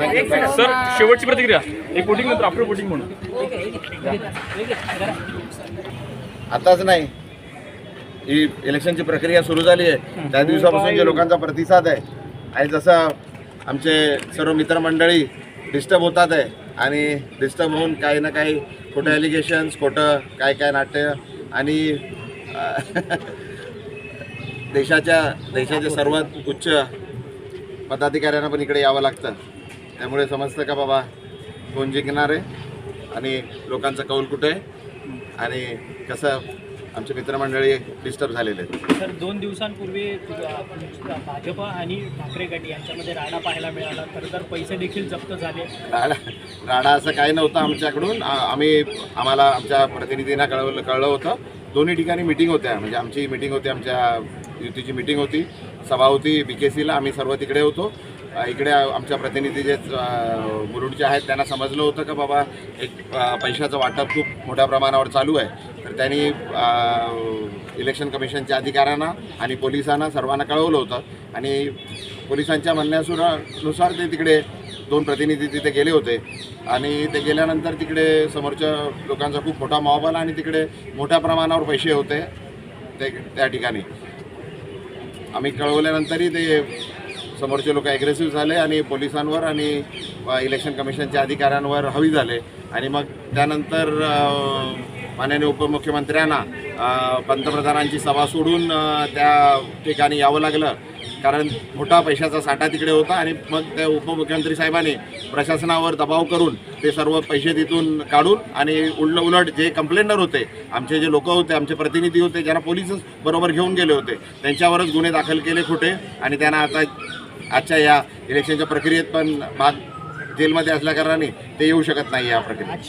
Sir शेवटची प्रतिक्रिया. एक वोटिंग नंतर आफ्टर वोटिंग म्हणून. आताच नाही. ही इलेक्शनची प्रक्रिया सुरू झाली आहे. त्या दिवसापासून जे लोकांचा प्रतिसाद आहे आणि जसं आमचे सर्व मित्रमंडळी डिस्टर्ब होतात आहे आणि डिस्टर्ब होऊन काही ना काही खोटं ॲलिगेशन्स खोटं काय काय नाट्य आणि देशाच्या देशाच्या सर्वात उच्च पदाधिकाऱ्यांना पण इकडे यावं लागतं. त्यामुळे समजतं का बाबा कोण जिंकणार आहे? आणि लोकांचा कौल कुठे? आहे आणि कसं आमचे मित्रमंडळी डिस्टर्ब झालेले आहेत. तर दोन दिवसांपूर्वी भाजप आणि ठाकरे गट यांच्यामध्ये राडा पाहायला मिळाला. खरं तर पैसे देखील जप्त झाले. राडा राडा असं काही नव्हतं आमच्याकडून. आम्ही आम्हाला आमच्या प्रतिनिधींना कळवलं कळलं होतं. दोन्ही ठिकाणी मिटिंग होत्या. म्हणजे आमची मिटिंग होती आमच्या युतीची मिटिंग होती. सभा होती बी के सीला आम्ही सर्व तिकडे होतो. इकडे आमच्या प्रतिनिधी जे मुरुडचे आहेत त्यांना समजलं होतं का बाबा एक पैशाचं वाटप खूप मोठ्या प्रमाणावर चालू आहे. तर त्यांनी इलेक्शन कमिशनच्या अधिकाऱ्यांना आणि पोलिसांना सर्वांना कळवलं होतं. आणि पोलिसांच्या म्हणण्यानुसार ते तिकडे दोन प्रतिनिधी तिथे गेले होते. आणि ते गेल्यानंतर तिकडे समोरच्या लोकांचा खूप मोठा मॉब आला आणि तिकडे मोठ्या प्रमाणावर पैसे होते ते त्या ठिकाणी. आम्ही कळवल्यानंतरही ते समोरचे लोक ॲग्रेसिव्ह झाले आणि पोलिसांवर आणि इलेक्शन कमिशनच्या अधिकाऱ्यांवर हवी झाले. आणि मग त्यानंतर माननीय उपमुख्यमंत्र्यांना पंतप्रधानांची सभा सोडून त्या ठिकाणी यावं लागलं. कारण मोठा पैशाचा साठा तिकडे होता आणि मग त्या उपमुख्यमंत्री साहेबांनी प्रशासनावर दबाव करून ते सर्व पैसे तिथून काढून आणि उलट उलट जे कंप्लेंटर होते आमचे जे लोक होते आमचे प्रतिनिधी होते ज्यांना पोलिसच बरोबर घेऊन गेले होते त्यांच्यावरच गुन्हे दाखल केले खोटे आणि त्यांना आता आजच्या या इलेक्शनच्या प्रक्रियेत पण भाग जेलमध्ये असल्याकारणाने ते येऊ शकत नाही या प्रक्रियेत.